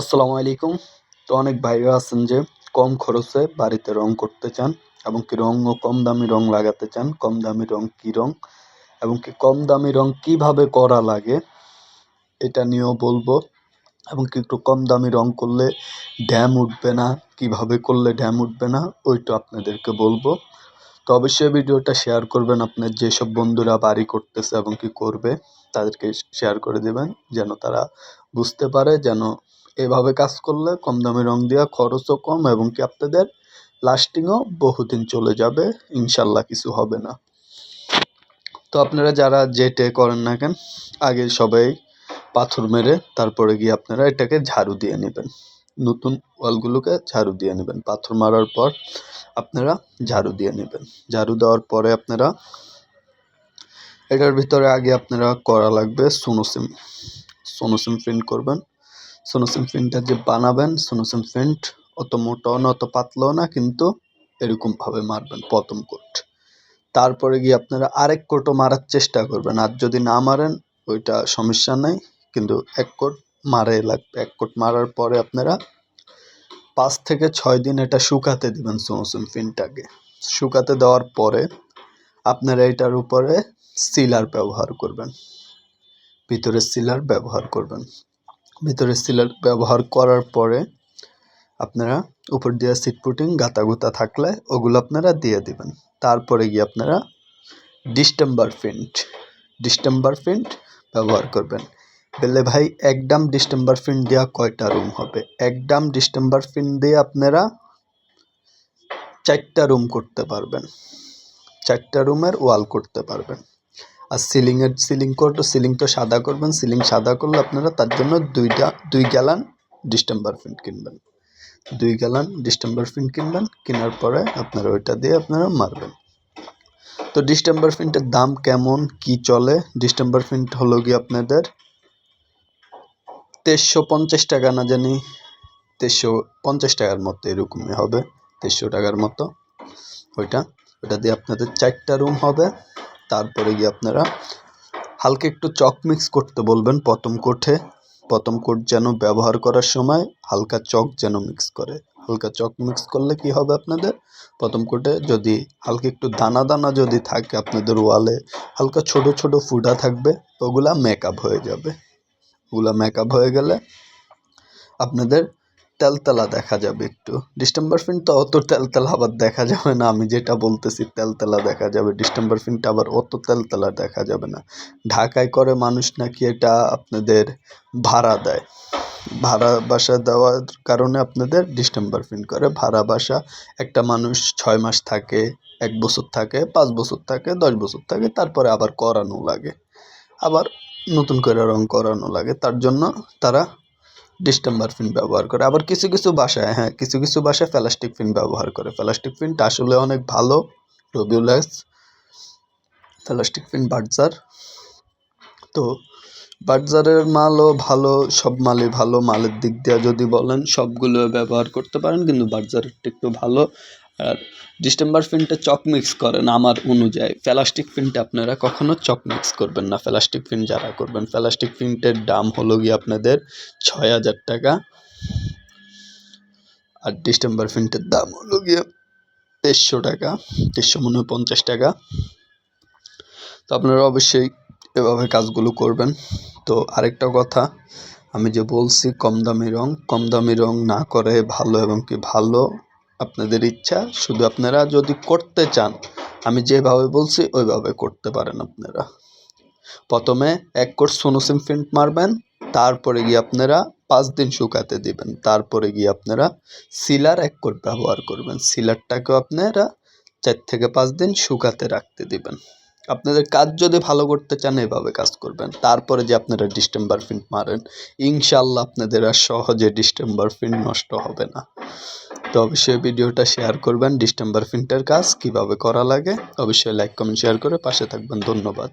আসসালামু আলাইকুম। তো অনেক ভাইরা আছেন যে কম খরচে বাড়িতে রং করতে চান এবং কি রঙও কম দামি রং লাগাতে চান, কম দামি রং কি রং এবং কি কম দামি রং কীভাবে করা লাগে এটা নিয়েও বলব এবং কি একটু কম দামি রং করলে ড্যাম উঠবে না, কীভাবে করলে ড্যাম উঠবে না, ওইটা আপনাদেরকে বলব। তো অবশ্যই ভিডিওটা শেয়ার করবেন আপনার যেসব বন্ধুরা বাড়ি করতেছে এবং কি করবে, তাদেরকে শেয়ার করে দেবেন, যেন তারা বুঝতে পারে, যেন এভাবে কাজ করলে কম দামি রং দেওয়া খরচও কম এবং কি আপনাদের লাস্টিংও বহুদিন চলে যাবে। ইনশাল্লাহ কিছু হবে না। তো আপনারা যারা যেটে করেন না কেন, আগে সবাই পাথর মেরে তারপরে গিয়ে আপনারা এটাকে ঝাড়ু দিয়ে নেবেন। নতুন ওয়ালগুলোকে ঝাড়ু দিয়ে নেবেন। পাথর মারার পর আপনারা ঝাড়ু দিয়ে নেবেন। ঝাড়ু দেওয়ার পরে আপনারা এটার ভিতরে আগে আপনারা করা লাগবে সোনোসিম। সোনোসিম প্রিন্ট করবেন। সোনোসিম প্রিন্টটা যে বানাবেন সোনোসিম প্রিন্ট অত মোটাও না, অত পাতলাও না, কিন্তু এরকমভাবে মারবেন প্রথম কোট। তারপরে গিয়ে আপনারা আরেক কোটও মারার চেষ্টা করবেন। আর যদি না মারেন, ওইটা সমস্যা নেই, কিন্তু এক কোট মারে লাগবে। এক কোট মারার পরে আপনারা পাঁচ থেকে ছয় দিন এটা শুকাতে দেবেন সোনোসিম প্রিন্টটাকে শুকাতে দেওয়ার পরে আপনারা এটার উপরে সিলার ব্যবহার করবেন। ভিতরে সিলার ব্যবহার করবেন। ভিতরে সিলার ব্যবহার করার পরে আপনারা উপর দিয়ে সিট পুটিং গাতা গুতা থাকলে ওগুলো আপনারা দিয়ে দিবেন। তারপরে গিয়ে আপনারা ডিস্টেম্বার ফিন্ট ডিস্টেম্বার ফিন্ট ব্যবহার করবেন। বললে ভাই একদম ডিস্টেম্বার প্রিন্ট দেওয়া কয়টা রুম হবে? একদম ডিস্টেম্বার প্রিন্ট দিয়ে আপনারা চারটা রুম করতে পারবেন। চারটা রুমের ওয়াল করতে পারবেন। আর সিলিংয়ের সিলিং করলে সিলিং তো সাদা করবেন সিলিং সাদা করলে আপনারা তার জন্য দুইটা, দুই গ্যালান ডিস্টেম্বার প্রিন্ট কিনবেন। দুই গ্যালান ডিস্টেম্বার প্রিন্ট কিনবেন, কেনার পরে আপনারা ওইটা দিয়ে আপনারা মারবেন। তো ডিস্টেম্বার প্রিন্টের দাম কেমন, কি চলে? ডিস্টেম্বার প্রিন্ট হলো গিয়ে আপনাদের? তেইশশো পঞ্চাশ টাকা না জানি, তেইশশো পঞ্চাশ টাকার মতো এরকমই হবে, তেইশশো টাকার মতো ওইটা। ওটা দিয়ে আপনাদের চারটা রুম হবে। তারপরে গিয়ে আপনারা হালকা একটু চক মিক্স করতে বলবেন প্রথম কোঠে প্রথম কোট যেন ব্যবহার করার সময় হালকা চক যেন মিক্স করে। হালকা চক মিক্স করলে কি হবে আপনাদের? প্রথম কোটে যদি হালকা একটু দানা দানা যদি থাকে আপনাদের ওয়ালে, হালকা ছোট ছোট ফুটা থাকবে, ওগুলা মেকআপ হয়ে যাবে। ওগুলা মেকআপ হয়ে গেলে আপনাদের তেলতেলা দেখা যাবে একটু। ডিস্টেম্বার ফিন তো অত তেলতেলা আবার দেখা যাবে না। আমি যেটা বলতেছি, তেলতেলা দেখা যাবে। ডিস্টেম্বার ফিনটা আবার অত তেলতেলা দেখা যাবে না। ঢাকায় করে মানুষ নাকি এটা আপনাদের ভাড়া দেয়। ভাড়া বাসা দেওয়ার কারণে আপনাদের ডিস্টেম্বার ফিন করে। ভাড়া বাসা একটা মানুষ ছয় মাস থাকে, এক বছর থাকে, পাঁচ বছর থাকে, দশ বছর থাকে, তারপরে আবার করানো লাগে। আবার নতুন করে রং করানো লাগে। তার জন্য তারা ডিস্টেম্বার ফিন ব্যবহার করে। আবার কিছু কিছু বাসায় হ্যাঁ কিছু কিছু বাসায় প্লাস্টিক ফিন ব্যবহার করে। প্লাস্টিক ফিনটা আসলে অনেক ভালো রবিউলাস প্লাস্টিক ফিন বার্জার তো বার্জারের মালও ভালো, সব মালই ভালো। মালের দিক দিয়ে যদি বলেন সবগুলো ব্যবহার করতে পারেন, কিন্তু বার্জারেরটা একটু ভালো। আর ডিস্টেম্বার ফিনটা চক মিক্স করেন আমার অনুযায়ী। প্লাস্টিক ফিনটা আপনারা কখনো চক মিক্স করবেন না। প্লাস্টিক ফিন যারা করবেন, প্লাস্টিক ফিনটের দাম হলো গিয়ে আপনাদের ছয় হাজার টাকা। আর ডিস্টেম্বার ফিনটের দাম হলো গিয়ে তেইশশো টাকা, তেইশশো মনে পঞ্চাশ টাকা। তো আপনারা অবশ্যই এভাবে কাজগুলো করবেন। তো আরেকটা কথা, আমি যে বলছি কম দামি রং, কম দামি রং না করে ভালো এবং কি ভালো আপনাদের ইচ্ছা, শুধু আপনারা যদি করতে চান, আমি যেভাবে বলছি ওইভাবে করতে পারেন আপনারা। প্রথমে এক কোর্স সোনোসিম প্রিন্ট মারবেন, তারপরে গিয়ে আপনারা পাঁচ দিন শুকাতে দিবেন। তারপরে গিয়ে আপনারা সিলার এক কোট ব্যবহার করবেন। সিলারটাকেও আপনারা চার থেকে পাঁচ দিন শুকাতে রাখতে দিবেন। আপনাদের কাজ যদি ভালো করতে চান, এভাবে কাজ করবেন। তারপরে যে আপনারা ডিস্টেম্বার ফিন্ট মারেন ইনশাল্লাহ আপনাদের আর সহজে ডিস্টেম্বার ফিন্ট নষ্ট হবে না। তো অবশ্যই ভিডিওটা শেয়ার করবেন, ডিস্টেম্বার প্রিন্টের কাজ কীভাবে করা লাগে। অবশ্যই লাইক কমেন্ট শেয়ার করে পাশে থাকবেন। ধন্যবাদ।